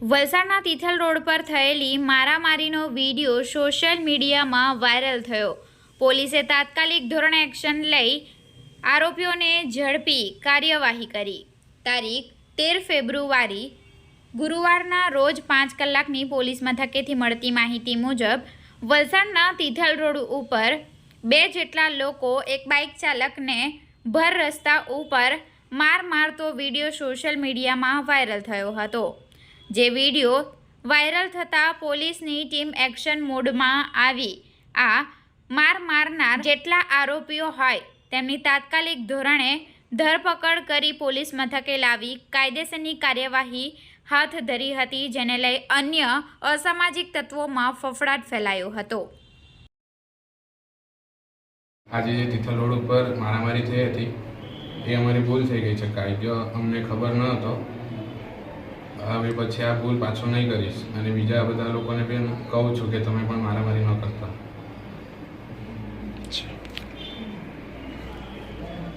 વલસાડના તિથલ રોડ પર થયેલી મારામારીનો વીડિયો સોશિયલ મીડિયામાં વાયરલ થયો. પોલીસે તાત્કાલિક ધોરણે એક્શન લઈ આરોપીઓને ઝડપી કાર્યવાહી કરી. તારીખ તેર ફેબ્રુઆરી, ગુરુવારના રોજ પાંચ કલાકની પોલીસ મથકેથી મળતી માહિતી મુજબ, વલસાડના તિથલ રોડ ઉપર બે જેટલા લોકો એક બાઇક ચાલકને ભર રસ્તા ઉપર માર મારતો વીડિયો સોશિયલ મીડિયામાં વાયરલ થયો હતો. જે વીડિયો વાયરલ થતાં પોલીસની ટીમ એક્શન મોડમાં આવી. આ માર મારનાર જેટલા આરોપીઓ હોય, તેમની તાત્કાલિક ધોરણે ધરપકડ કરી પોલીસ મથકે લાવી કાયદેસરની કાર્યવાહી હાથ ધરી હતી, જેને લઈ અન્ય અસામાજિક તત્વોમાં ફફડાટ ફેલાયો હતો. આજે જે તિથલ રોડ ઉપર મારામારી થઈ હતી, એ અમારી ભૂલ થઈ ગઈ છે. કાયદો અમને ખબર ન હતો હવે પછી આ ભૂલ પાછો નહીં કરીશ. અને બીજા બધા લોકોને પણ કહું છું કે તમે પણ મારામારી ન કરતા.